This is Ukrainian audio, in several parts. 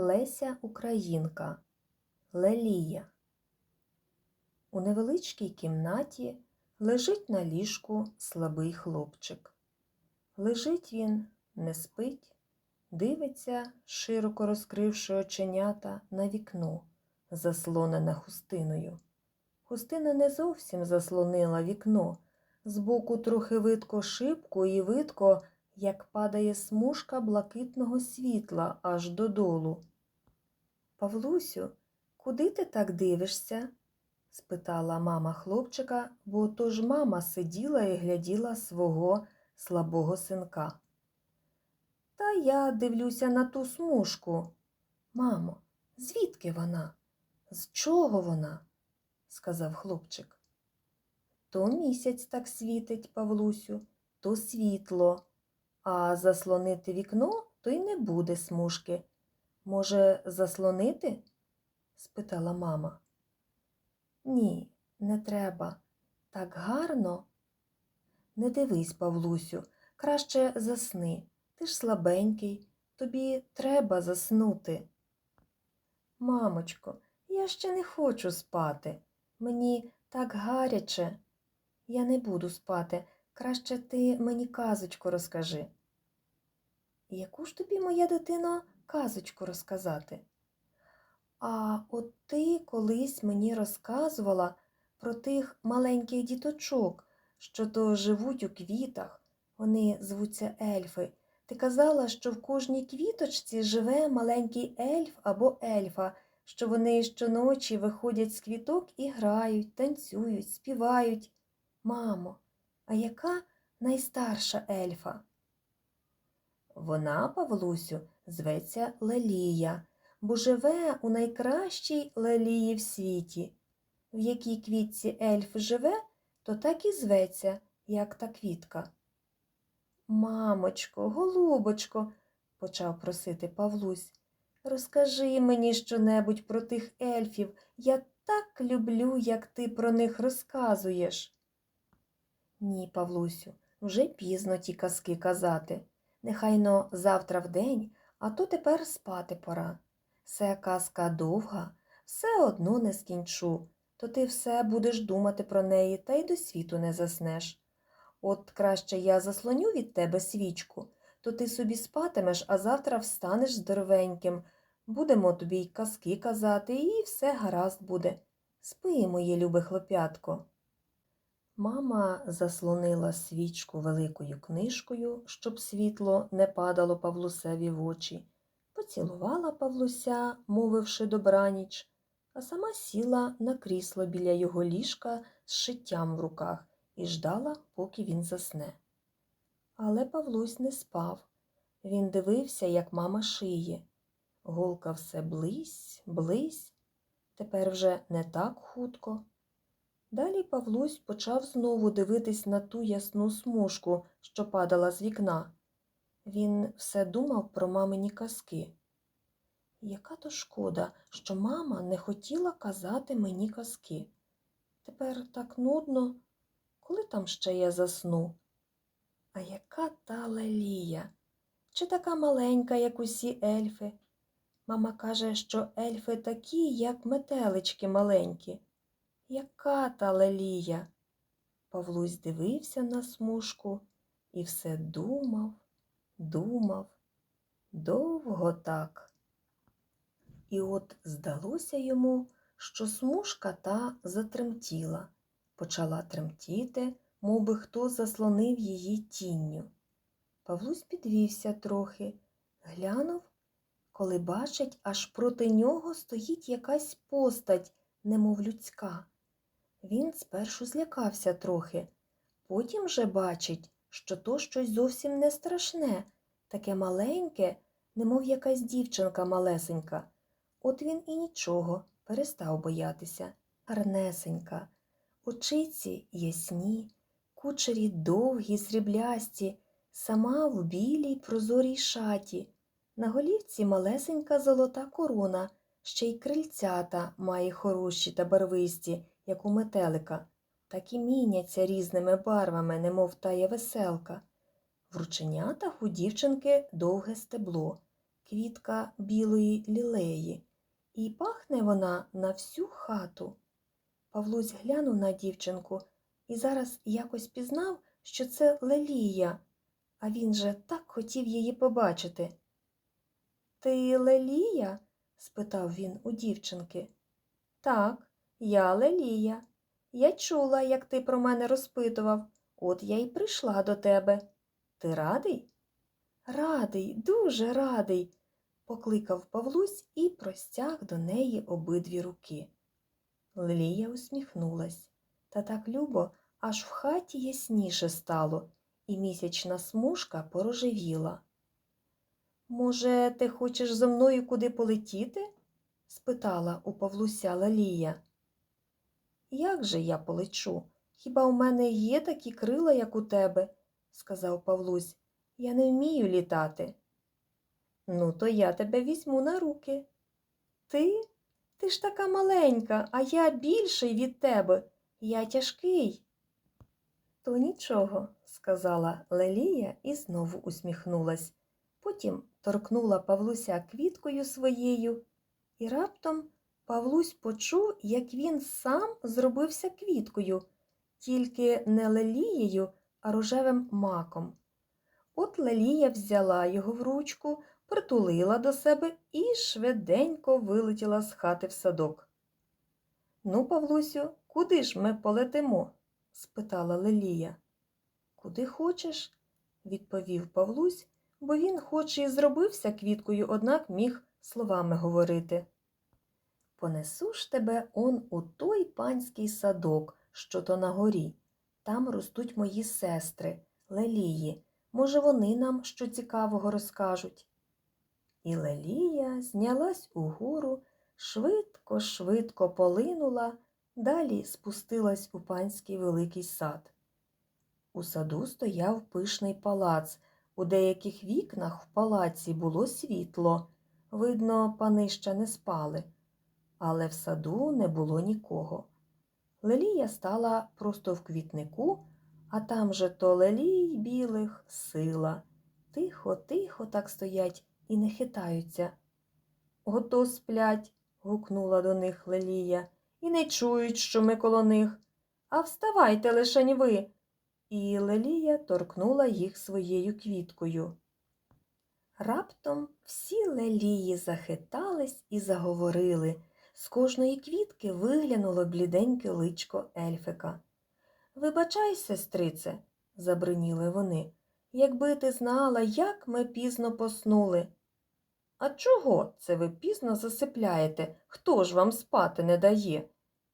Леся Українка Лелія. У невеличкій кімнаті лежить на ліжку слабий хлопчик. Лежить він, не спить, дивиться, широко розкривши оченята на вікно, заслонене хустиною. Хустина не зовсім заслонила вікно, збоку трохи видко шибку і видко, як падає смужка блакитного світла аж додолу. Павлусю, куди ти так дивишся? спитала мама хлопчика, бо то ж мама сиділа і гляділа свого слабого синка. Та я дивлюся на ту смужку. Мамо, звідки вона? З чого вона? сказав хлопчик. То місяць так світить, Павлусю, то світло, а заслонити вікно то й не буде смужки. Може, заслонити? спитала мама. Ні, не треба. Так гарно. Не дивись, Павлусю, краще засни. Ти ж слабенький, тобі треба заснути. Мамочко, я ще не хочу спати. Мені так гаряче. Я не буду спати. Краще ти мені казочку розкажи. Яку ж тобі, моя дитино, казочку розказати? А от ти колись мені розказувала про тих маленьких діточок, що то живуть у квітах. Вони звуться ельфи. Ти казала, що в кожній квіточці живе маленький ельф або ельфа, що вони щоночі виходять з квіток і грають, танцюють, співають. Мамо, а яка найстарша ельфа? Вона, Павлусю, зветься Лелія, бо живе у найкращій лелії в світі. В якій квітці ельф живе, то так і зветься, як та квітка. Мамочко, голубочко, почав просити Павлусь, розкажи мені щонебудь про тих ельфів. Я так люблю, як ти про них розказуєш. Ні, Павлусю, вже пізно ті казки казати. Нехайно завтра вдень, а то тепер спати пора. Се казка довга, все одно не скінчу, то ти все будеш думати про неї та й до світу не заснеш. От краще я заслоню від тебе свічку, то ти собі спатимеш, а завтра встанеш здоровеньким. Будемо тобі й казки казати, і все гаразд буде. Спи, моє любе хлоп'ятко. Мама заслонила свічку великою книжкою, щоб світло не падало Павлусеві в очі, поцілувала Павлуся, мовивши добраніч, а сама сіла на крісло біля його ліжка з шиттям в руках і ждала, поки він засне. Але Павлусь не спав. Він дивився, як мама шиє. Голка все близь, близь, тепер вже не так хутко. Далі Павлусь почав знову дивитись на ту ясну смужку, що падала з вікна. Він все думав про мамині казки. Яка то шкода, що мама не хотіла казати мені казки. Тепер так нудно, коли там ще я засну. А яка та лелія? Чи така маленька, як усі ельфи? Мама каже, що ельфи такі, як метелички маленькі. Яка та лелія? Павлусь дивився на смужку і все думав, думав, довго так. І от здалося йому, що смужка та затремтіла, почала тремтіти, мов би хто заслонив її тінню. Павлусь підвівся трохи, глянув, коли бачить, аж проти нього стоїть якась постать, немов людська. Він спершу злякався трохи, потім же бачить, що то щось зовсім не страшне, таке маленьке, немов якась дівчинка малесенька. От він і нічого, перестав боятися. Гарнесенька, очиці ясні, кучері довгі, сріблясті, сама в білій прозорій шаті. На голівці малесенька золота корона, ще й крильцята має хороші та барвисті, як у метелика, так і міняться різними барвами, немов тая веселка. В рученятах у дівчинки довге стебло, квітка білої лілеї, і пахне вона на всю хату. Павлусь глянув на дівчинку і зараз якось пізнав, що це Лелія, а він же так хотів її побачити. Ти Лелія? спитав він у дівчинки. Так, я Лелія. Я чула, як ти про мене розпитував, от я й прийшла до тебе. Ти радий? Радий, дуже радий, покликав Павлусь і простяг до неї обидві руки. Лелія усміхнулась, та так любо, аж в хаті ясніше стало, і місячна смужка порожевіла. Може, ти хочеш зо мною куди полетіти? спитала у Павлуся Лалія. Як же я полечу? Хіба у мене є такі крила, як у тебе? сказав Павлусь. Я не вмію літати. Ну, то я тебе візьму на руки. Ти? Ти ж така маленька, а я більший від тебе. Я тяжкий. То нічого, сказала Лелія і знову усміхнулась. Потім торкнула Павлуся квіткою своєю, і раптом Павлусь почув, як він сам зробився квіткою, тільки не лелією, а рожевим маком. От Лелія взяла його в ручку, притулила до себе і швиденько вилетіла з хати в садок. Ну, Павлусю, куди ж ми полетимо? спитала Лелія. Куди хочеш, відповів Павлусь, бо він хоч і зробився квіткою, однак міг словами говорити. Понесу ж тебе он у той панський садок, що то на горі. Там ростуть мої сестри, Лелії. Може, вони нам що цікавого розкажуть. І Лелія знялась угору, швидко, швидко полинула, далі спустилась у панський великий сад. У саду стояв пишний палац. У деяких вікнах в палаці було світло. Видно, пани ще не спали, але в саду не було нікого. Лелія стала просто в квітнику, а там же то лелій білих сила. Тихо, тихо так стоять і не хитаються. Ото сплять, гукнула до них Лелія, і не чують, що ми коло них. А вставайте лишень ви. І Лелія торкнула їх своєю квіткою. Раптом всі лелії захитались і заговорили. З кожної квітки виглянуло бліденьке личко ельфика. Вибачай, сестрице, забриніли вони, якби ти знала, як ми пізно поснули. А чого це ви пізно засипляєте? Хто ж вам спати не дає?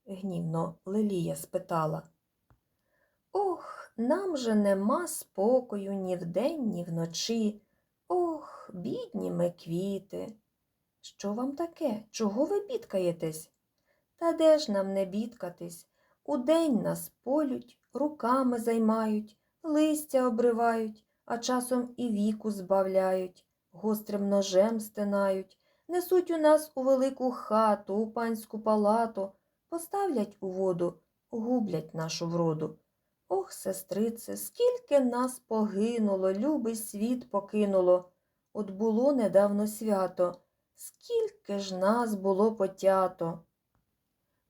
гнівно Лелія спитала. Ох, нам же нема спокою ні вдень, ні вночі. Ох, бідні ми квіти. Що вам таке? Чого ви бідкаєтесь? Та де ж нам не бідкатись? Удень нас полють, руками займають, листя обривають, а часом і віку збавляють, гострим ножем стинають, несуть у нас у велику хату, у панську палату, поставлять у воду, гублять нашу вроду. Ох, сестрице, скільки нас погинуло, любий світ покинуло. От було недавно свято, скільки ж нас було потято.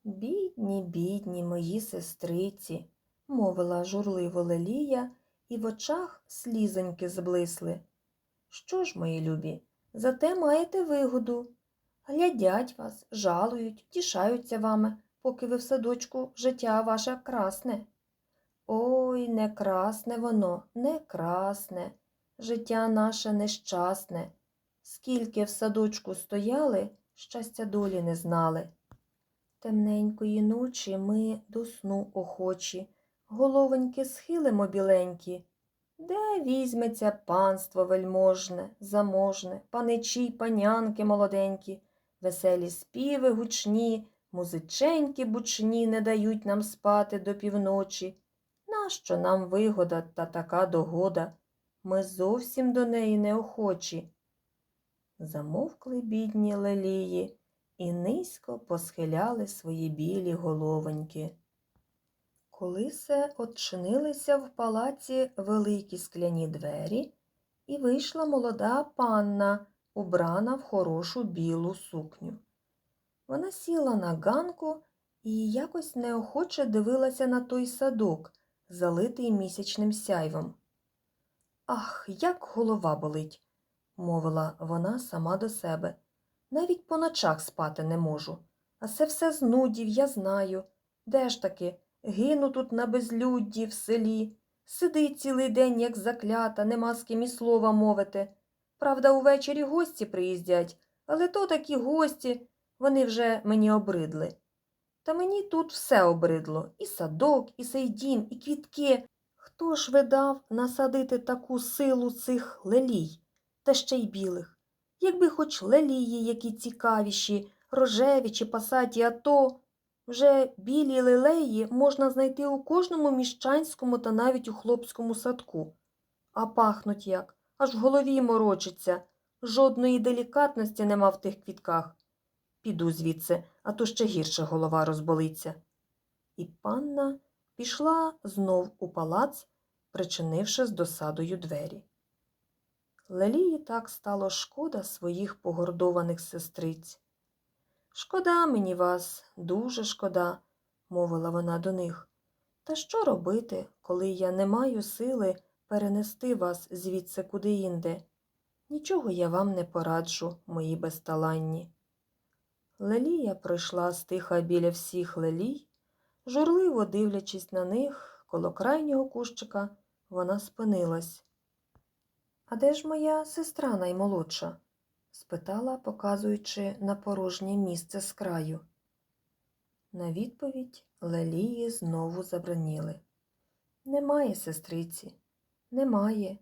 Бідні, бідні мої сестриці, мовила журливо Лелія, і в очах слізоньки зблисли. Що ж, мої любі, зате маєте вигоду. Глядять вас, жалують, тішаються вами, поки ви в садочку життя ваше красне. Ой, не красне воно, не красне, життя наше нещасне. Скільки в садочку стояли, щастя долі не знали. Темненької ночі ми до сну охочі, головоньки схилимо біленькі. Де візьметься панство вельможне, заможне, паничі й панянки молоденькі, веселі співи гучні, музиченьки бучні не дають нам спати до півночі. Нащо нам вигода та така догода? Ми зовсім до неї неохочі. Замовкли бідні лелії і низько посхиляли свої білі головоньки. Коли се odчинилися в палаці великі скляні двері, і вийшла молода панна, убрана в хорошу білу сукню. Вона сіла на ганку і якось неохоче дивилася на той садок, залитий місячним сяйвом. Ах, як голова болить, мовила вона сама до себе. Навіть по ночах спати не можу. А це все знудів, я знаю. Де ж таки? Гину тут на безлюдді в селі. Сидить цілий день, як заклята, нема з ким і слова мовити. Правда, увечері гості приїздять, але то такі гості, вони вже мені обридли. Та мені тут все обридло і садок, і сей дім, і квітки. Хто ж видав насадити таку силу цих лелій, та ще й білих? Якби хоч лелії, які цікавіші, рожеві чи пасаті, а то вже білі лилеї можна знайти у кожному міщанському та навіть у хлопському садку. А пахнуть як, аж в голові морочиться. Жодної делікатності нема в тих квітках. Піду звідси, а то ще гірше голова розболиться. І панна пішла знов у палац, причинивши з досадою двері. Лелії так стало шкода своїх погордованих сестриць. Шкода мені вас, дуже шкода, мовила вона до них. Та що робити, коли я не маю сили перенести вас звідси куди-інде? Нічого я вам не пораджу, мої безталанні. Лелія пройшла стиха біля всіх лелій, журливо дивлячись на них, коло крайнього кущика, вона спинилась. А де ж моя сестра наймолодша? спитала, показуючи на порожнє місце з краю. На відповідь Лелії знову забраніли. Немає сестриці, немає.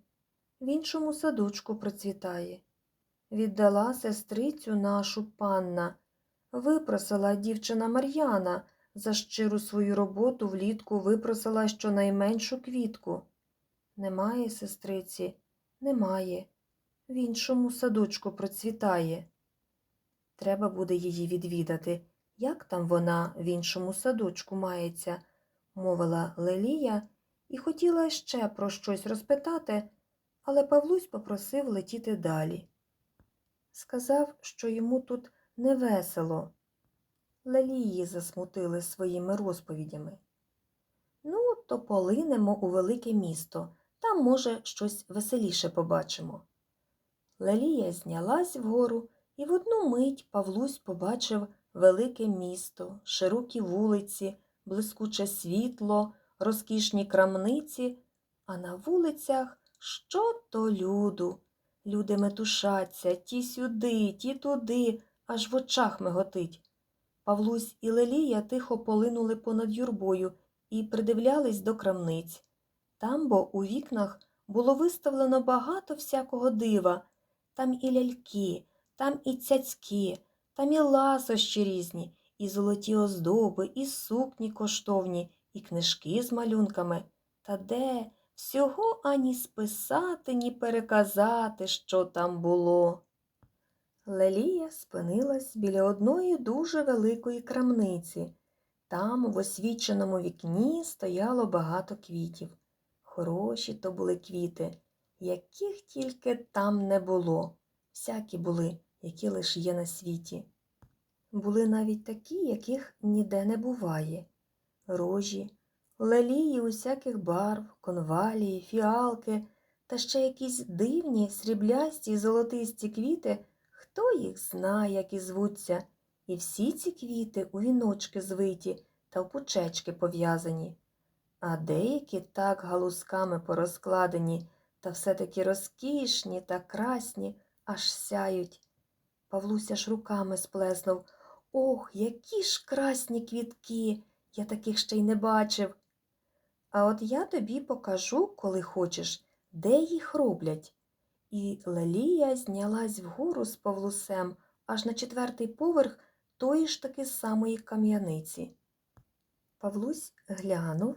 В іншому садочку процвітає. Віддала сестрицю нашу панна, випросила дівчина Мар'яна, за щиру свою роботу влітку випросила щонайменшу квітку. Немає сестриці, немає. В іншому садочку процвітає. Треба буде її відвідати. Як там вона в іншому садочку мається, мовила Лелія і хотіла ще про щось розпитати, але Павлусь попросив летіти далі. Сказав, що йому тут невесело. Лелії засмутили своїми розповідями. Ну, то полинемо у велике місто, там, може, щось веселіше побачимо. Лелія знялась вгору, і в одну мить Павлусь побачив велике місто, широкі вулиці, блискуче світло, розкішні крамниці, а на вулицях що то люду. Люди метушаться ті сюди, ті туди, аж в очах миготить. Павлусь і Лелія тихо полинули понад юрбою і придивлялись до крамниць. Там бо у вікнах було виставлено багато всякого дива. Там і ляльки, там і цяцьки, там і ласощі різні, і золоті оздоби, і сукні коштовні, і книжки з малюнками. Та де всього ані списати, ні переказати, що там було. Лелія спинилась біля одної дуже великої крамниці. Там в освіченому вікні стояло багато квітів. Хороші то були квіти, яких тільки там не було. Всякі були, які лише є на світі. Були навіть такі, яких ніде не буває. Рожі, лелії усяких барв, конвалії, фіалки та ще якісь дивні, сріблясті золотисті квіти, хто їх знає, і звуться, і всі ці квіти у віночки звиті та в пучечки пов'язані, а деякі так галузками порозкладені та все таки розкішні та красні, аж сяють. Павлуся ж руками сплеснув. Ох, які ж красні квітки, я таких ще й не бачив. А от я тобі покажу, коли хочеш, де їх роблять. І Лелія знялась вгору з Павлусем аж на четвертий поверх тої ж таки самої кам'яниці. Павлусь глянув,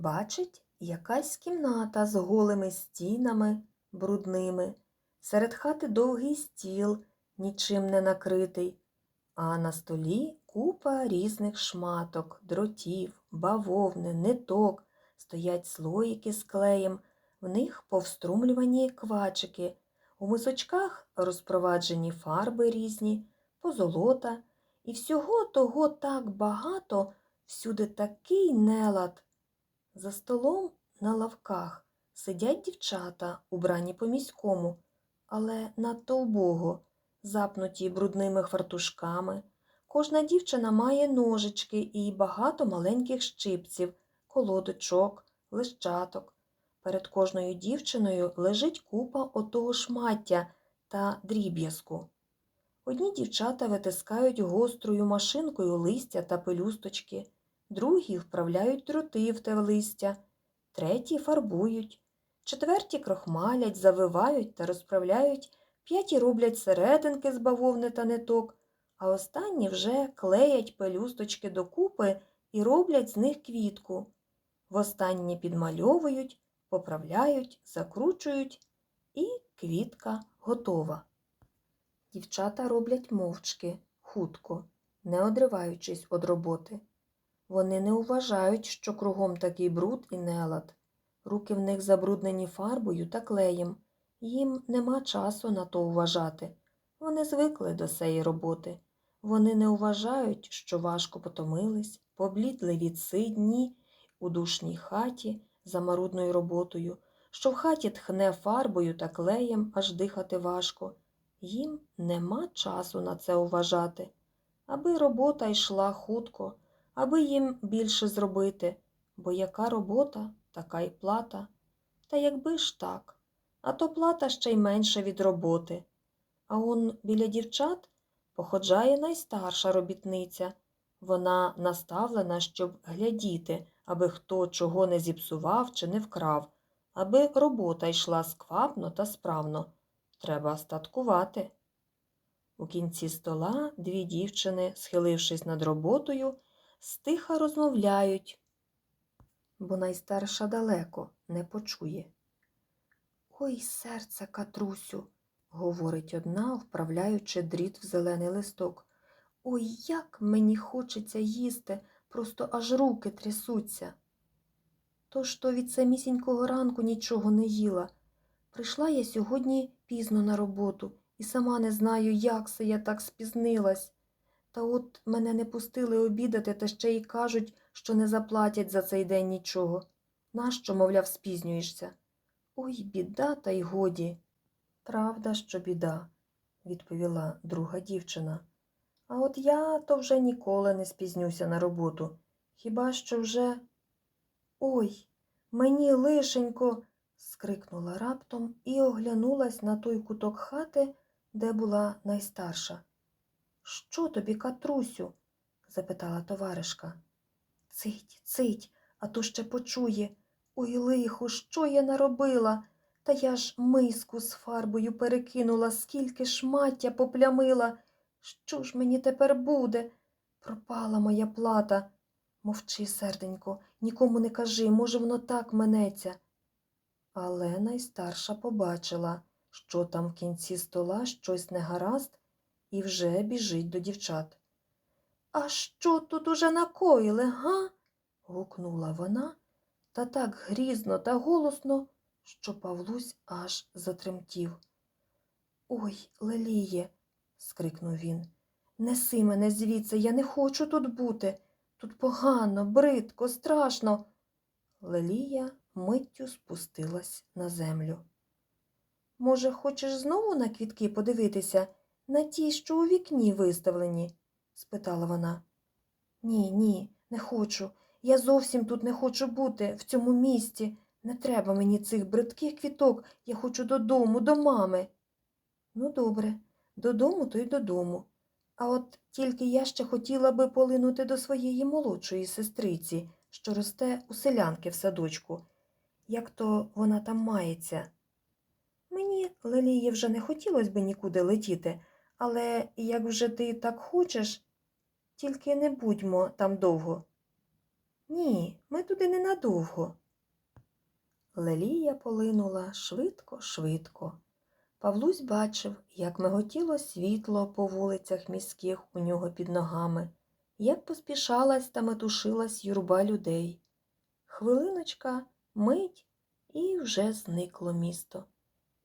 бачить, якась кімната з голими стінами брудними, серед хати довгий стіл, нічим не накритий, а на столі купа різних шматок, дротів, бавовни, ниток, стоять слоїки з клеєм, в них повструмлювані квачики, У мисочках розпроваджені фарби різні, позолота, і всього того так багато, всюди такий нелад. За столом на лавках сидять дівчата, убрані по міському, але надто убого, запнуті брудними фартушками. Кожна дівчина має ножички і багато маленьких щипців, колодочок, лищаток. Перед кожною дівчиною лежить купа отого шмаття та дріб'язку. Одні дівчата витискають гострою машинкою листя та пелюсточки, другі вправляють дроти в те листя, треті фарбують, четверті крохмалять, завивають та розправляють, п'яті роблять серединки з бавовни та ниток, а останні вже клеять пелюсточки докупи і роблять з них квітку. Востаннє підмальовують, поправляють, закручують, і квітка готова. Дівчата роблять мовчки, хутко, не одриваючись від роботи. Вони не вважають, що кругом такий бруд і нелад. Руки в них забруднені фарбою та клеєм. Їм нема часу на то вважати. Вони звикли до сеї роботи. Вони не вважають, що важко потомились, поблідли від сидні у душній хаті за марудною роботою, що в хаті тхне фарбою та клеєм, аж дихати важко. Їм нема часу на це вважати. Аби робота йшла хутко, аби їм більше зробити, бо яка робота, така й плата. Та якби ж так, а то плата ще й менша від роботи. А он біля дівчат походжає найстарша робітниця. Вона наставлена, щоб глядіти, аби хто чого не зіпсував чи не вкрав, аби робота йшла сквапно та справно. Треба статкувати. У кінці стола дві дівчини, схилившись над роботою, стиха розмовляють, бо найстарша далеко не почує. Ой, серце, Катрусю, говорить одна, вправляючи дріт в зелений листок. Ой, як мені хочеться їсти, просто аж руки трясуться. Тож то від самісінького ранку нічого не їла. Прийшла я сьогодні пізно на роботу і сама не знаю, як се я так спізнилась. Та от мене не пустили обідати та ще й кажуть, що не заплатять за цей день нічого. Нащо, мовляв, спізнюєшся? Ой, біда, та й годі. Правда, що біда, відповіла друга дівчина. А от я то вже ніколи не спізнюся на роботу. Хіба що вже. Ой, мені лишенько. скрикнула раптом і оглянулась на той куток хати, де була найстарша. Що тобі, Катрусю? запитала товаришка. Цить, цить, а то ще почує. Ой, лихо, що я наробила? Та я ж миску з фарбою перекинула, скільки шмаття поплямила. Що ж мені тепер буде? Пропала моя плата. Мовчи, серденько, нікому не кажи, може, воно так минеться. Але найстарша побачила, що там в кінці стола щось негаразд, і вже біжить до дівчат. А що тут уже накоїли, га? гукнула вона, та так грізно та голосно, що Павлусь аж затремтів. Ой, Леліє, скрикнув він. Неси мене звідси, я не хочу тут бути. Тут погано, бридко, страшно. Лелія миттю спустилась на землю. Може, хочеш знову на квітки подивитися, на ті, що у вікні виставлені? спитала вона. Ні, ні, не хочу. Я зовсім тут не хочу бути, в цьому місті. Не треба мені цих бридких квіток, я хочу додому, до мами. Ну, добре, додому, то й додому. А от тільки я ще хотіла би полинути до своєї молодшої сестриці, що росте у селянки в садочку. Як то вона там мається? Мені, Лелії, вже не хотілося би нікуди летіти, але як вже ти так хочеш, тільки не будьмо там довго. Ні, ми туди ненадовго. Лелія полинула швидко, швидко. Павлусь бачив, як миготіло світло по вулицях міських у нього під ногами, як поспішалась та метушилась юрба людей. Хвилиночка, мить, і вже зникло місто.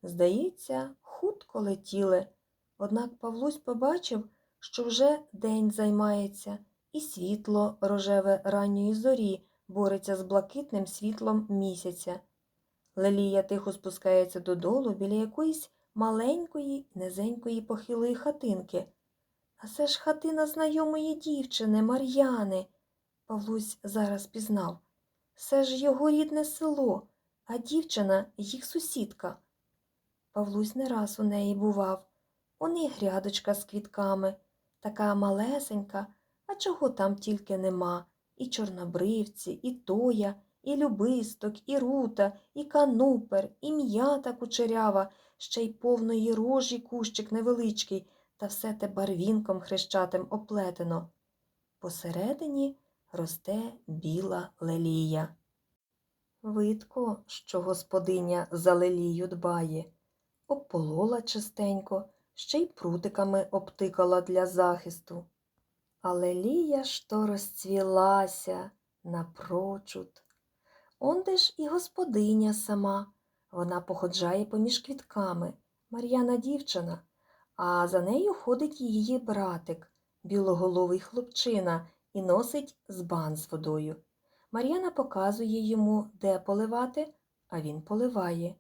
Здається, хутко летіли. Однак Павлусь побачив, що вже день займається, і світло рожеве ранньої зорі бореться з блакитним світлом місяця. Лелія тихо спускається додолу біля якоїсь маленької, низенької похилої хатинки. А це ж хатина знайомої дівчини, Мар'яни. Павлусь зараз пізнав. Це ж його рідне село, а дівчина їх сусідка. Павлусь не раз у неї бував. У них грядочка з квітками, така малесенька, а чого там тільки нема. І чорнобривці, і тоя, і любисток, і рута, і канупер, і м'ята кучерява, ще й повної рожі кущик невеличкий, та все те барвінком хрещатим оплетено. Посередині росте біла лелія. Видко, що господиня за лелію дбає, обполола чистенько, ще й прутиками обтикала для захисту. А лелія ж то розцвілася напрочуд. Онде ж і господиня сама, вона походжає поміж квітками, Мар'яна дівчина, а за нею ходить її братик, білоголовий хлопчина, і носить збан з водою. Мар'яна показує йому, де поливати, а він поливає.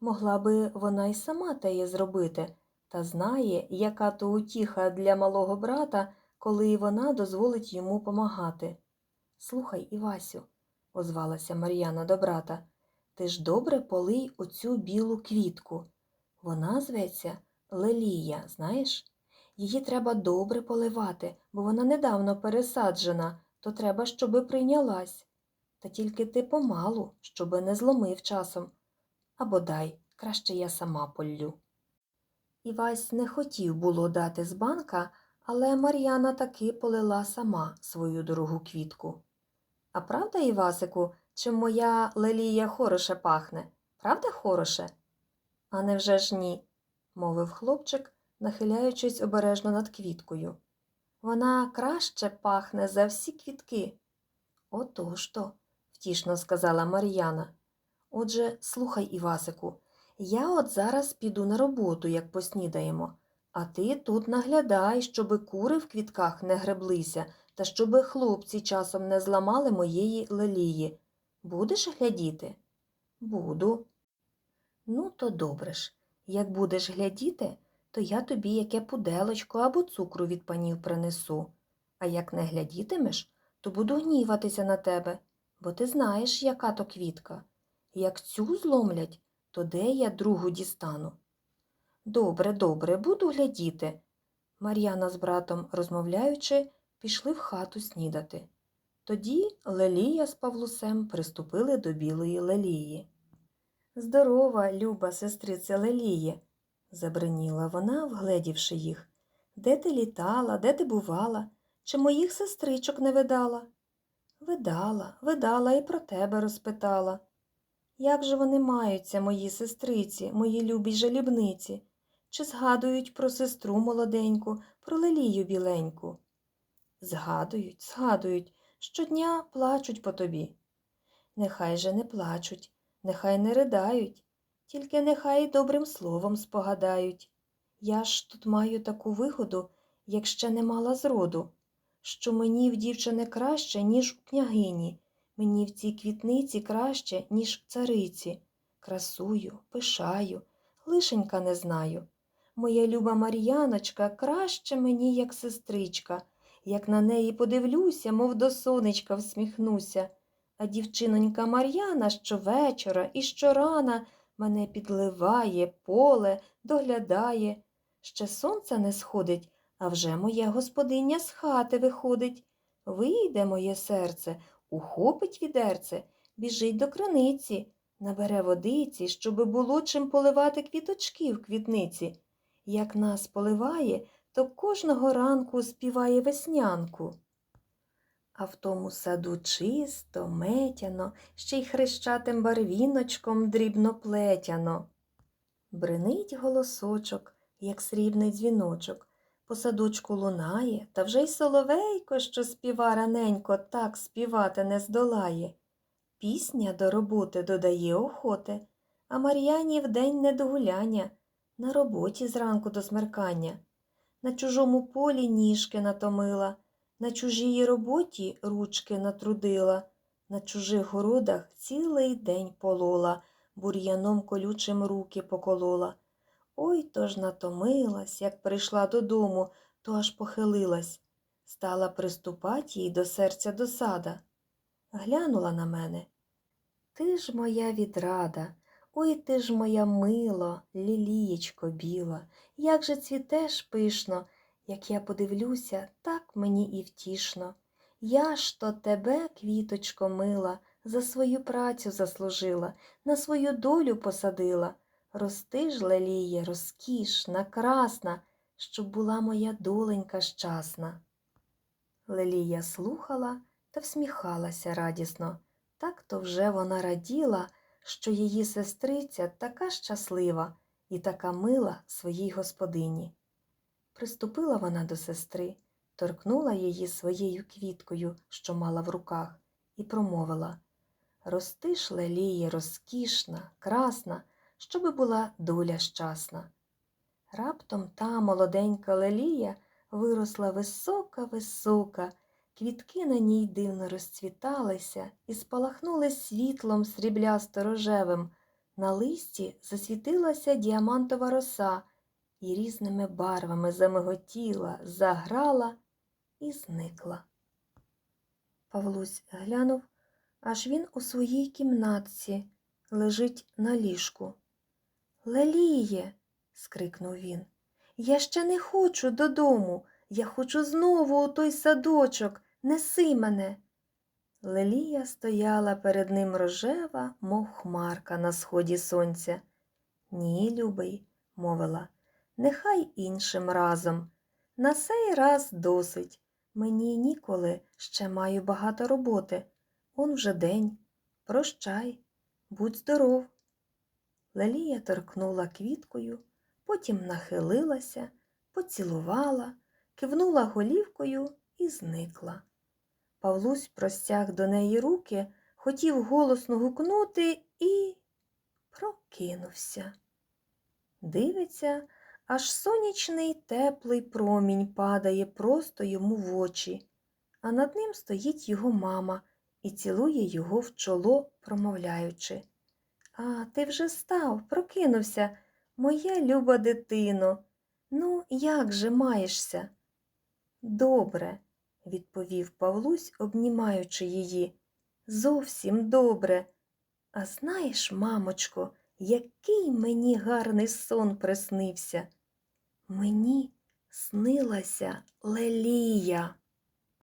Могла би вона й сама теє зробити, та знає, яка то утіха для малого брата, коли вона дозволить йому помагати. Слухай, Івасю, озвалася Мар'яна до брата, ти ж добре полий оцю білу квітку. Вона зветься Лелія, знаєш? Її треба добре поливати, бо вона недавно пересаджена, то треба, щоби прийнялась. Та тільки ти помалу, щоби не зломив часом. А бодай, краще я сама поллю. Івась не хотів було дати з банка, але Мар'яна таки полила сама свою дорогу квітку. А правда, Івасику, чи моя лелія хороше пахне? Правда, хороше? А невже ж ні, мовив хлопчик, нахиляючись обережно над квіткою. Вона краще пахне за всі квітки. Отож то, втішно сказала Мар'яна. Отже, слухай, Івасику, я от зараз піду на роботу, як поснідаємо, а ти тут наглядай, щоби кури в квітках не греблися та щоби хлопці часом не зламали моєї лелії. Будеш глядіти? Буду. Ну, то добре ж. Як будеш глядіти, то я тобі яке пуделочко або цукру від панів принесу. А як не глядітимеш, то буду гніватися на тебе, бо ти знаєш, яка то квітка. Як цю зломлять, то де я другу дістану? Добре, добре, буду глядіти. Мар'яна з братом, розмовляючи, пішли в хату снідати. Тоді Лелія з Павлусем приступили до білої лелії. Здорова, люба сестриця Леліє, забриніла вона, вгледівши їх. Де ти літала, де ти бувала? Чи моїх сестричок не видала? Видала, видала і про тебе розпитала. Як же вони маються, мої сестриці, мої любі жалібниці? Чи згадують про сестру молоденьку, про лелію біленьку? Згадують, згадують, щодня плачуть по тобі. Нехай же не плачуть, нехай не riдають, тільки нехай добрим словом спогадають. Я ж тут маю таку вигоду, як ще не мала зроду, що мені в дівчини краще, ніж у княгині, мені в цій квітниці краще, ніж в цариці. Красую, пишаю, лишенька не знаю. Моя люба Мар'яночка краще мені, як сестричка, як на неї подивлюся, мов до сонечка всміхнуся. А дівчинонька Мар'яна щовечора і щорана мене підливає, поле, доглядає. Ще сонце не сходить, а вже моя господиня з хати виходить. Вийде моє серце, ухопить відерце, біжить до краниці, набере водиці, щоби було чим поливати квіточки в квітниці. Як нас поливає, то кожного ранку співає веснянку. А в тому саду чисто, метяно, ще й хрещатим барвіночком дрібно плетяно. Бринить голосочок, як срібний дзвіночок, по садочку лунає, та вже й соловейко, що співа раненько, так співати не здолає. Пісня до роботи додає охоти, а Мар'яні вдень не до гуляння, на роботі зранку до смеркання. На чужому полі ніжки натомила, на чужій роботі ручки натрудила, на чужих городах цілий день полола, бур'яном колючим руки поколола. Ой то ж натомилась, як прийшла додому, то аж похилилась. Стала приступать їй до серця досада. Глянула на мене. Ти ж моя відрада, ой ти ж моя мило, лілієчко біла, як же цвітеш пишно, як я подивлюся, так мені і втішно. Я ж то тебе, квіточко мила, за свою працю заслужила, на свою долю посадила. Рости ж, леліє, розкішна, красна, щоб була моя доленька щасна. Лелія слухала та всміхалася радісно. Так то вже вона раділа, що її сестриця така щаслива і така мила своїй господині. Приступила вона до сестри, торкнула її своєю квіткою, що мала в руках, і промовила Рости ж, леліє, розкішна, красна, щоби була доля щасна. Раптом та молоденька лелія виросла висока-висока, квітки на ній дивно розцвіталися і спалахнули світлом сріблясто-рожевим. На листі засвітилася діамантова роса і різними барвами замиготіла, заграла і зникла. Павлусь глянув, аж він у своїй кімнатці лежить на ліжку. Леліє, скрикнув він, я ще не хочу додому. Я хочу знову у той садочок. Неси мене. Лелія стояла перед ним рожева, мов хмарка на сході сонця. Ні, любий, мовила, нехай іншим разом. На сей раз досить. Мені ніколи ще маю багато роботи. Он вже день. Прощай, будь здоров. Лелія торкнула квіткою, потім нахилилася, поцілувала, кивнула голівкою і зникла. Павлусь простяг до неї руки, хотів голосно гукнути і прокинувся. Дивиться, аж сонячний теплий промінь падає просто йому в очі, а над ним стоїть його мама і цілує його в чоло, промовляючи. А, ти вже став, прокинувся, моя люба дитино. Ну, як же маєшся? Добре, відповів Павлусь, обнімаючи її. Зовсім добре. А знаєш, мамочко, який мені гарний сон приснився? Мені снилася Лелія.